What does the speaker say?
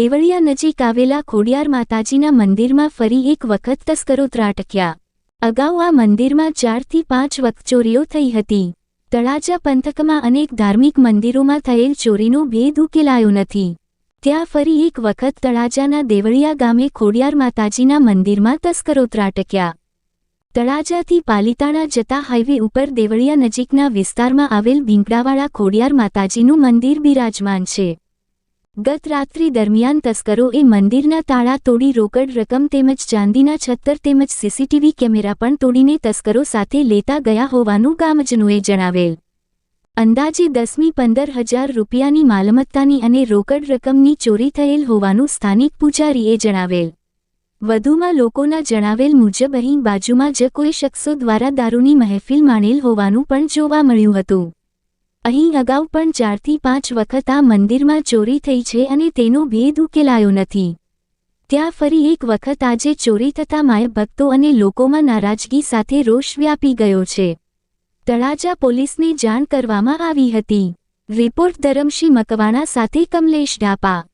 દેવળિયા નજીક આવેલા ખોડિયાર માતાજીના મંદિરમાં ફરી એક વખત તસ્કરો ત્રાટક્યા. અગાઉ આ મંદિરમાં ચારથી પાંચ વખત ચોરીઓ થઈ હતી. તળાજા પંથકમાં અનેક ધાર્મિક મંદિરોમાં થયેલ ચોરીનો ભેદ ઉકેલાયો નથી. ત્યાં ફરી એક વખત તળાજાના દેવળિયા ગામે ખોડિયાર માતાજીના મંદિરમાં તસ્કરો ત્રાટક્યા. તળાજાથી પાલિતાણા જતા હાઇવે ઉપર દેવળિયા નજીકના વિસ્તારમાં આવેલ ભીંકડાવાળા ખોડિયાર માતાજીનું મંદિર બિરાજમાન છે. ગત રાત્રિ દરમિયાન તસ્કરોએ મંદિરના તાળા તોડી રોકડ રકમ તેમજ ચાંદીના છત્તર તેમજ સીસીટીવી કેમેરા પણ તોડીને તસ્કરો સાથે લેતા ગયા હોવાનું ગામજનોએ જણાવેલ. અંદાજે દસમી પંદર હજાર રૂપિયાની માલમત્તાની અને રોકડ રકમની ચોરી થયેલ હોવાનું સ્થાનિક પૂજારીએ જણાવેલ. વધુમાં લોકોના જણાવેલ મુજબ અહીં બાજુમાં જ કોઈ શખ્સો દ્વારા દારૂની મહેફિલ માણેલ હોવાનું પણ જોવા મળ્યું હતું. અહીં અગાઉ પણ ચારથી પાંચ વખત આ મંદિરમાં ચોરી થઈ છે અને તેનો ભેદ ઉકેલાયો નથી. ત્યાં ફરી એક વખત આજે ચોરી થતા માય ભક્તો અને લોકોમાં નારાજગી સાથે રોષ વ્યાપી ગયો છે. તળાજા પોલીસને જાણ કરવામાં આવી હતી. રિપોર્ટ ધરમશી મકવાણા સાથે કમલેશ ડાપા.